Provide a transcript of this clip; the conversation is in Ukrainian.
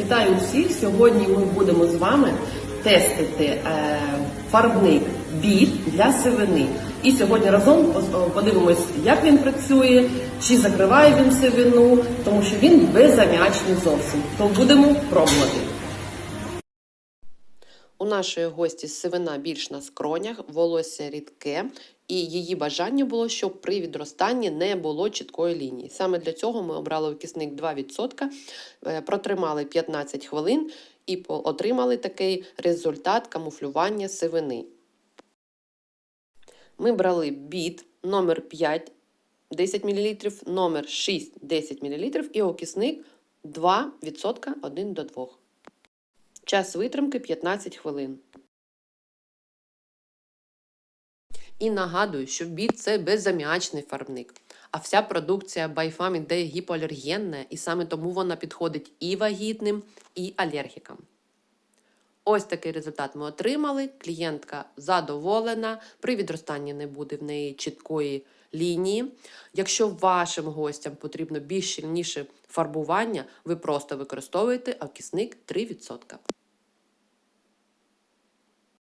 Вітаю всіх! Сьогодні ми будемо з вами тестити е, фарбник біль для сивини. І сьогодні разом подивимось, як він працює, чи закриває він сивину, тому що він беззам'ячний зовсім. То будемо пробувати. У нашої гості сивина більш на скронях, волосся рідке, і її бажання було, щоб при відростанні не було чіткої лінії. Саме для цього ми обрали окисник 2%, е, протримали 15 хвилин і отримали такий результат камуфлювання сивини. Ми брали біт номер 5 10 мл, номер 6 10 мл і окисник 2% 1 до 2. Час витримки 15 хвилин. І нагадую, що біт це беззаміачний фарбник. А вся продукція Байфам іде гіпоалергенна, і саме тому вона підходить і вагітним, і алергікам. Ось такий результат ми отримали. Клієнтка задоволена. При відростанні не буде в неї чіткої лінії. Якщо вашим гостям потрібно більш щільніше фарбування, ви просто використовуєте окисник 3%.